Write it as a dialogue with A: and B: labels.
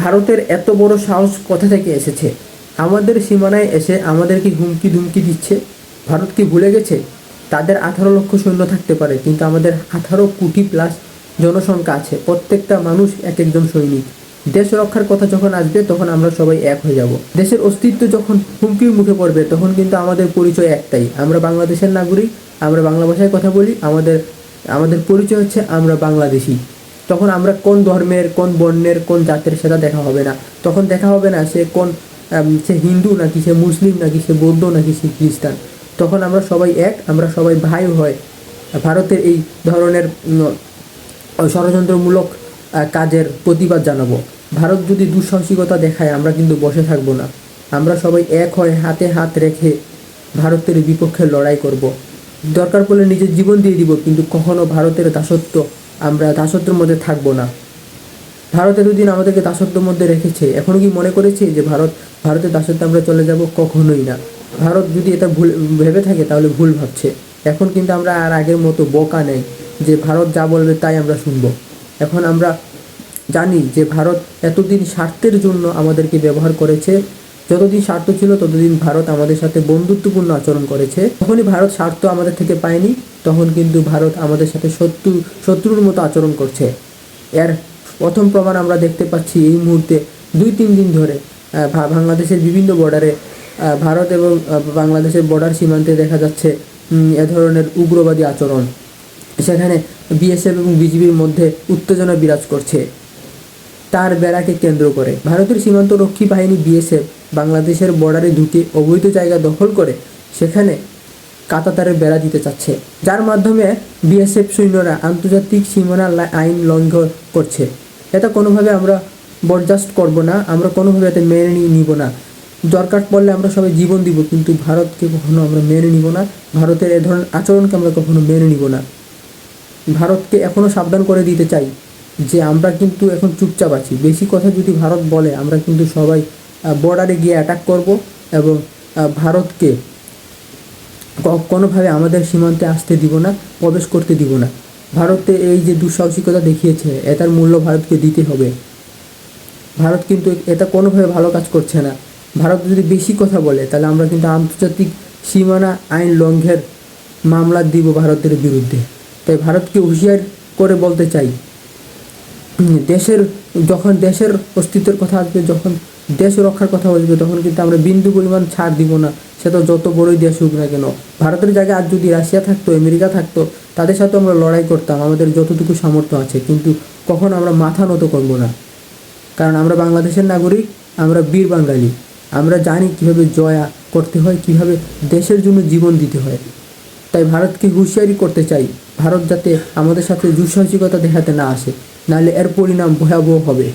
A: ভারতের এত বড় সাহস কোথা থেকে এসেছে? আমাদের সীমানায় এসে আমাদেরকে হুমকি ধুমকি দিচ্ছে? ভারত কি ভুলে গেছে? তাদের আঠারো লক্ষ সৈন্য থাকতে পারে, কিন্তু আমাদের আঠারো কোটি প্লাস জনসংখ্যা আছে। প্রত্যেকটা মানুষ এক একজন সৈনিক। দেশ রক্ষার কথা যখন আসবে, তখন আমরা সবাই এক হয়ে যাব। দেশের অস্তিত্ব যখন হুমকির মুখে পড়বে, তখন কিন্তু আমাদের পরিচয় একটাই। আমরা বাংলাদেশের নাগরিক, আমরা বাংলা ভাষায় কথা বলি, আমাদের আমাদের পরিচয় হচ্ছে আমরা বাংলাদেশি। তখন আমরা কোন ধর্মের, কোন বর্ণের, কোন জাতের সেটা দেখা হবে না। তখন দেখা হবে না সে কোন সে হিন্দু নাকি সে মুসলিম নাকি সে বৌদ্ধ নাকি সে খ্রিস্টান। তখন আমরা সবাই এক, আমরা সবাই ভাই হয়। ভারতের এই ধরনের ষড়যন্ত্রমূলক কাজের প্রতিবাদ জানাব। ভারত যদি দুঃসাহসিকতা দেখায়, আমরা কিন্তু বসে থাকব না। আমরা সবাই এক হয়ে হাতে হাত রেখে ভারতের বিপক্ষে লড়াই করব। দরকার পড়লে নিজের জীবন দিয়ে দিব, কিন্তু কখনো ভারতের দাসত্ব আমরা দাসত্বের মধ্যে থাকব না। ভারত এতদিন আমাদেরকে দাসত্বের মধ্যে রেখেছে। এখনও কি মনে করেছে যে ভারত, ভারতের দাসত্বে আমরা চলে যাব? কখনোই না। ভারত যদি এটা ভুল, ভেবে থাকে তাহলে ভুল ভাবছে। এখন কিন্তু আমরা আর আগের মতো বোকা নেই যে ভারত যা বলবে তাই আমরা শুনব। এখন আমরা জানি যে ভারত এতদিন স্বার্থের জন্য আমাদেরকে ব্যবহার করেছে। যতদিন স্বার্থ ছিল, ততদিন ভারত আমাদের সাথে বন্ধুত্বপূর্ণ আচরণ করেছে। যখনই ভারত স্বার্থ আমাদের থেকে পায়নি, তখন কিন্তু ভারত আমাদের সাথে শত্রু, শত্রুর মতো আচরণ করছে। এর প্রথম প্রমাণ আমরা দেখতে পাচ্ছি এই মুহূর্তে দুই তিন দিন ধরে বাংলাদেশের বিভিন্ন বর্ডারে ভারত এবং বাংলাদেশের বর্ডার সীমান্তে দেখা যাচ্ছে এ ধরনের উগ্রবাদী আচরণ। সেখানে বিএসএফ এবং বিজিবির মধ্যে উত্তেজনা বিরাজ করছে। তার বেড়াকে কেন্দ্র করে। ভারতের সীমান্ত রক্ষী বাহিনী বিএসএফ বাংলাদেশের বর্ডারে ঢুকে অবৈধ জায়গা দখল করে সেখানে কাতাতারের বেড়া দিতে চাচ্ছে। যার মাধ্যমে বিএসএফ সৈন্যরা আন্তর্জাতিক সীমানা আইন লঙ্ঘন করছে। এটা কোনোভাবে আমরা বরদাস্ত করব না, আমরা কোনোভাবে এতে মেনে নিব না। দরকার পড়লে আমরা সবাই জীবন দিব, কিন্তু ভারতকে কখনো আমরা মেনে নিব না। ভারতের এ ধরনের আচরণকে আমরা কখনো মেনে নিব না। ভারতকে এখনও সাবধান করে দিতে চাই। যে আমরা কিন্তু এখন চুপচাপ আছি। বেশি কথা যদি ভারত বলে, আমরা কিন্তু সবাই বর্ডারে গিয়ে অ্যাটাক করব এবং ভারতকে কোনোভাবে আমাদের সীমান্তে আসতে দিব না, প্রবেশ করতে দিব না। ভারতে এই যে দুঃসাহসিকতা দেখিয়েছে, এটার মূল্য ভারতকে দিতে হবে। ভারত কিন্তু এটা কোনোভাবে ভালো কাজ করছে না। ভারত যদি বেশি কথা বলে, তাহলে আমরা কিন্তু আন্তর্জাতিক সীমানা আইন লঙ্ঘের মামলা দিব ভারতের বিরুদ্ধে। তাই ভারতকে হুঁশিয়ার করে বলতে চাই দেশের, যখন দেশের অস্তিত্বের কথা আসবে, যখন দেশ রক্ষার কথা আসবে, তখন কিন্তু আমরা বিন্দু পরিমাণ ছাড় দিব না। সেটা যত বড়ই দেশ হোক না কেন। ভারতের জায়গায় আজ যদি রাশিয়া থাকতো, আমেরিকা থাকতো, তাদের সাথে আমরা লড়াই করতাম, আমাদের যতটুকু সামর্থ্য আছে। কিন্তু কখন আমরা মাথা নত করব না। কারণ আমরা বাংলাদেশের নাগরিক, আমরা বীর বাঙালি। আমরা জানি কীভাবে জয়া করতে হয়, কীভাবে দেশের জন্য জীবন দিতে হয়। তাই ভারতকে হুঁশিয়ারি করতে চাই। ভারত যাতে আমাদের সাথে দুঃসাহসিকতা দেখাতে না আসে, নাহলে এর পরিণাম ভয়াবহ হবে।